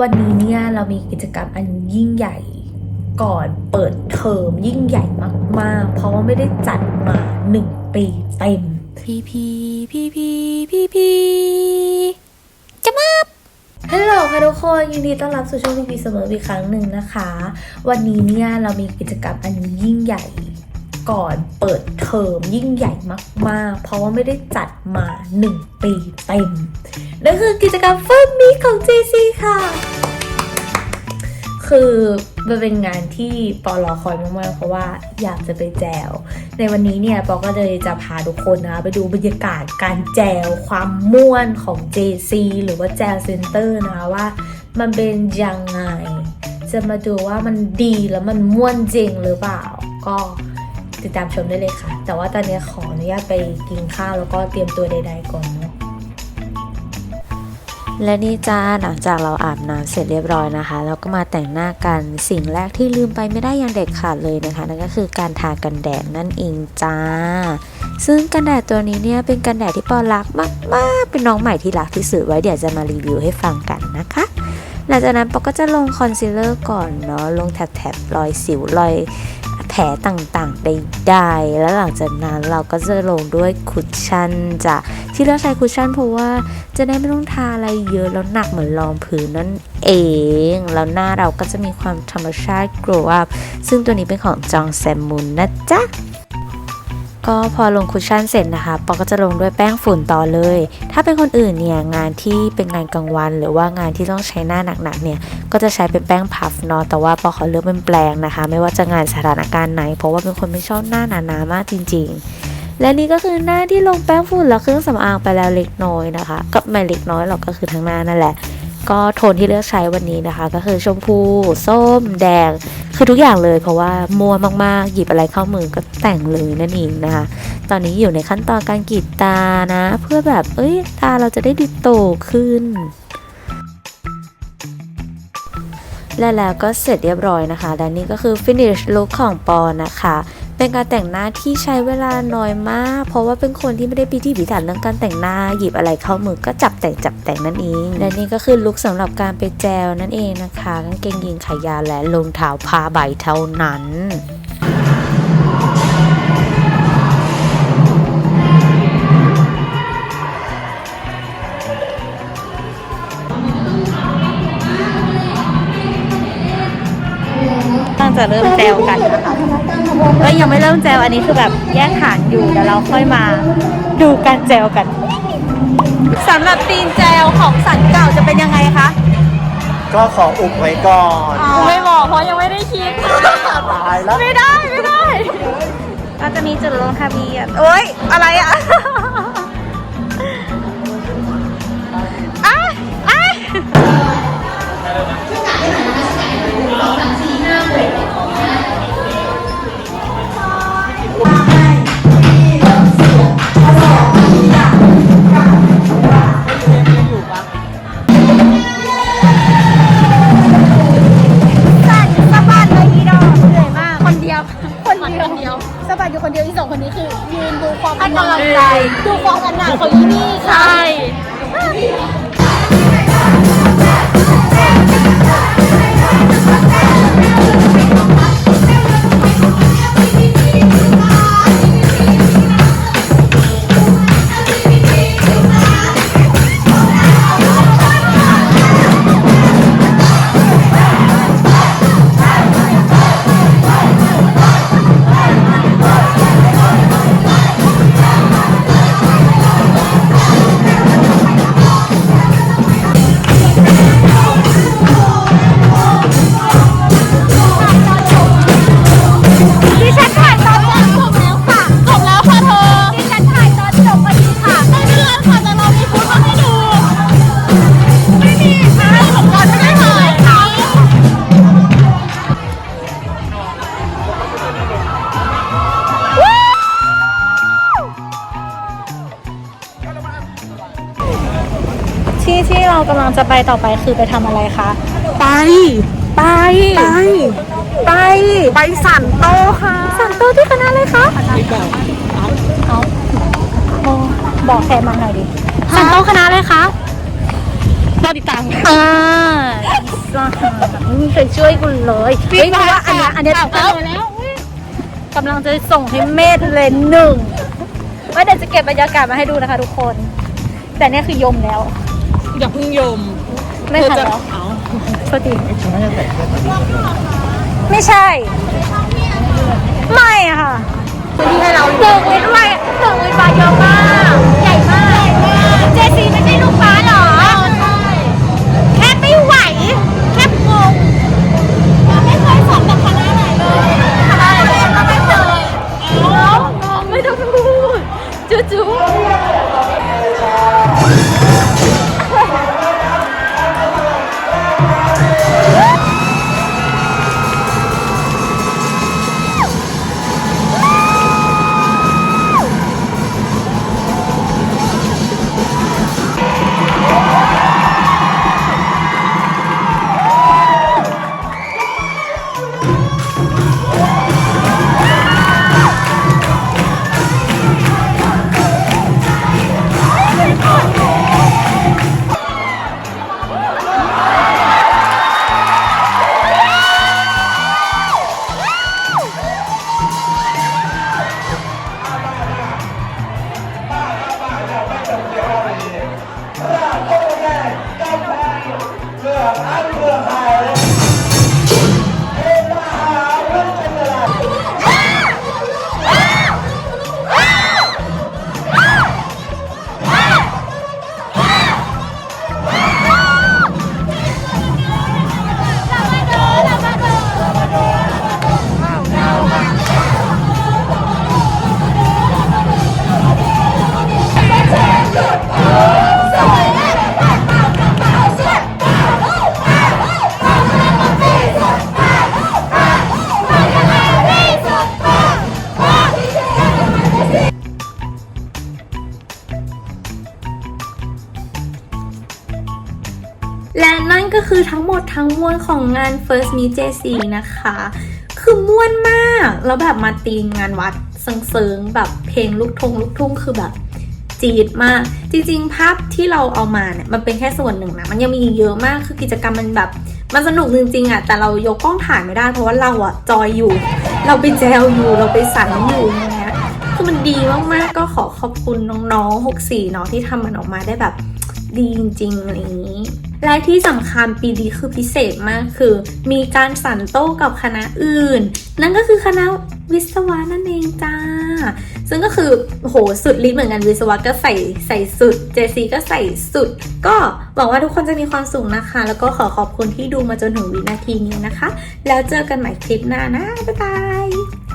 วันนี้เนี่ยเรามีกิจกรรมอันยิ่งใหญ่ก่อนเปิดเทอมยิ่งใหญ่มาก ๆ เพราะว่าไม่ได้จัดมาหนึ่งปีเต็ม พีพีพีพีพีพีจะมาฮัลโหลค่ะทุกคนยินดีต้อนรับสู่ช่องพีพีเสมออีกครั้งหนึ่งนะคะ วันนี้เนี่ยเรามีกิจกรรมอันยิ่งใหญ่ ก่อนเปิดเทอมยิ่งใหญ่มาก ๆ เพราะว่าไม่ได้จัดมาหนึ่งปีเต็ม นั่นคือกิจกรรมเฟิร์มมีของ JC ค่ะ คือมันเป็นงานที่ปอรอคอยมากๆ เพราะว่าอยากจะไปแจว ในวันนี้เนี่ยปอก็เลยจะพาทุกคนนะคะไปดูบรรยากาศการแจวความม่วนของ JC หรือว่าแจวเซ็นเตอร์นะคะว่ามันเป็นยังไง จะมาดูว่ามันดีแล้วมันม่วนจริงหรือเปล่า ก็ ติดตามชมได้เลยค่ะ แต่ว่าตอนนี้ขออนุญาตไปกินข้าวแล้วก็เตรียมตัวใด ๆ ก่อนเนาะและนี่จ้าหลังจากเราอาบน้ำเสร็จเรียบร้อยนะคะเราก็มาแต่งหน้ากันสิ่งแรกที่ลืมไปไม่ได้อย่างเด็ดขาดเลยนะคะ นั่นก็คือการทากันแดดนั่นเองจ้า ซึ่งกันแดดตัวนี้เนี่ยเป็นกันแดดที่ปอรักมากๆเป็นน้องใหม่ที่รักที่สุดไว้เดี๋ยวจะมารีวิวให้ฟังกันนะคะหลังจากนั้นปอก็จะลงคอนซีลเลอร์ก่อนเนาะลงแถบๆรอยสิวรอย แผลต่างๆได้ๆแล้วหลังจากนั้นเราก็จะลงด้วยคุชชั่นจ้ะที่เราใช้คุชชั่นเพราะว่าจะได้ไม่ต้องทาอะไรเยอะแล้วหนักเหมือนรองพื้นนั่นเองแล้วหน้าเราก็จะมีความธรรมชาติ glow up ซึ่งตัวนี้เป็นของจองแซมมุนนะจ๊ะ ก็พอลงคุชชั่นเสร็จนะคะปอก็จะลงด้วยแป้งฝุ่นต่อเลย ถ้าเป็นคนอื่นเนี่ยงานที่เป็นงานกลางวัน หรือว่างานที่ต้องใช้หน้าหนักๆเนี่ยก็จะใช้เป็นแป้งพัฟเนาะแต่ว่าปอขอเลือกเป็นแปลงนะคะ ไม่ว่าจะงานสถานการณ์ไหน เพราะว่าเป็นคนไม่ชอบหน้าหนาๆมากจริง ๆ และนี่ก็คือหน้าที่ลงแป้งฝุ่นและเครื่องสำอางไปแล้วเล็กน้อยนะคะ ก็ไม่เล็กน้อยหรอกก็คือทั้งหน้านั่นแหละ ก็โทนที่เลือกใช้วันนี้นะคะ ก็คือชมพู ส้ม แดง คือทุกอย่างเลยเพราะว่ามัวมากๆ หยิบอะไรเข้ามือก็แต่งเลยนั่นเองนะคะ ตอนนี้อยู่ในขั้นตอนการกรีดตานะ เพื่อแบบเอ้ยตาเราจะได้ดูโตขึ้นและแล้วก็เสร็จเรียบร้อยนะคะ และนี่ก็คือ finish look ของปอนะคะ เป็นการแต่งหน้าที่ใช้เวลาน้อยมาก เพราะว่าเป็นคนที่ไม่ได้พิถีพิถันเรื่องการแต่งหน้าหยิบอะไรเข้ามือก็จับแต่งจับแต่งนั่นเองและนี่ก็คือลุคสำหรับการไปแจวนั่นเองนะคะกางเกงยีนขายาวและรองเท้าผ้าใบเท่านั้นตั้งจะเริ่มแจวกันนะ ริ่มแจวอันนี้คือแบบแยกฐานอยู่เดี๋ยวเราค่อยมาดูการแจวกันสำหรับตีนแจวของสันเก่าจะเป็นยังไงคะก็ขออุบไว้ก่อนไม่บอกเพราะยังไม่ได้คิดตายแล้วไม่ได้ไม่ได้ก็จะมีจุดลงทะเบียนโอ๊ยอะไรอะอะ คนนี้คือยืนดูความให้กำลังใจ ดูความอันหนักของอีนี่ค่ะ ที่ที่เรากำลังจะไปต่อไปคือไปทำอะไรคะ ไป ไป ไป ไป ไปสันโตค่ะ สั่งโต๊ะที่คณะเลยคะเอาโอ้บอกแทนมาหน่อยดิสั่งโต๊ะคณะเลยคะรอติดตามอ่าไม่มีใครช่วยคุณเลยเฮ้ยเพราะว่าอันเนี้ยอันเนี้ยเอาเอาแล้วกำลังจะส่งให้เมธเลนหนึ่งว่าเดี๋ยวจะเก็บบรรยากาศมาให้ดูนะคะทุกคน แต่เนี่ยคือยมแล้ว อย่าเพึ่งยมไม่ทันแล้ว เอาโทษทีฉันน่าจะใส่เสื้อตัวนี้ไม่ใช่ ไม่อะค่ะที่ให้เราหนึ่งวินไว้หนึ่งวินบาเยอะมาก ใหญ่ม และนั่นก็คือทั้งหมดทั้งมวลของงาน First Meet JC นะคะ คือม่วนมาก แล้วแบบมาตีมงานวัดเซิงๆแบบเพลงลูกทงลูกทุ่งคือแบบจีดมาก จริง ๆ ภาพที่เราเอามาเนี่ยมันเป็นแค่ส่วนหนึ่งนะ มันยังมีอีกเยอะมากคือกิจกรรมมันแบบ มันสนุกจริงๆอะแต่เรายกกล้องถ่ายไม่ได้ เพราะว่าเราอะจอยอยู่ เราไปแจวอยู่เราไปสั่นอยู่อย่างเงี้ยคือมันดีมากๆก็ขอขอบคุณน้องๆ 64เนาะที่ทำมันออกมาได้แบบดีจริงๆอะไรอย่างนี้ และที่สำคัญปีนี้คือพิเศษมากคือ มีการสันโต้กับคณะอื่น นั่นก็คือคณะวิศวะนั่นเองจ้า ซึ่งก็คือโหสุดฤทธิ์เหมือนกันวิศวะก็ใส่ใส่สุด JC ก็ใส่สุด ก็หวังว่าทุกคนจะมีความสุขนะคะ แล้วก็ขอขอบคุณที่ดูมาจนถึงวินาทีนี้นะคะ แล้วเจอกันใหม่คลิปหน้านะ บ๊ายบาย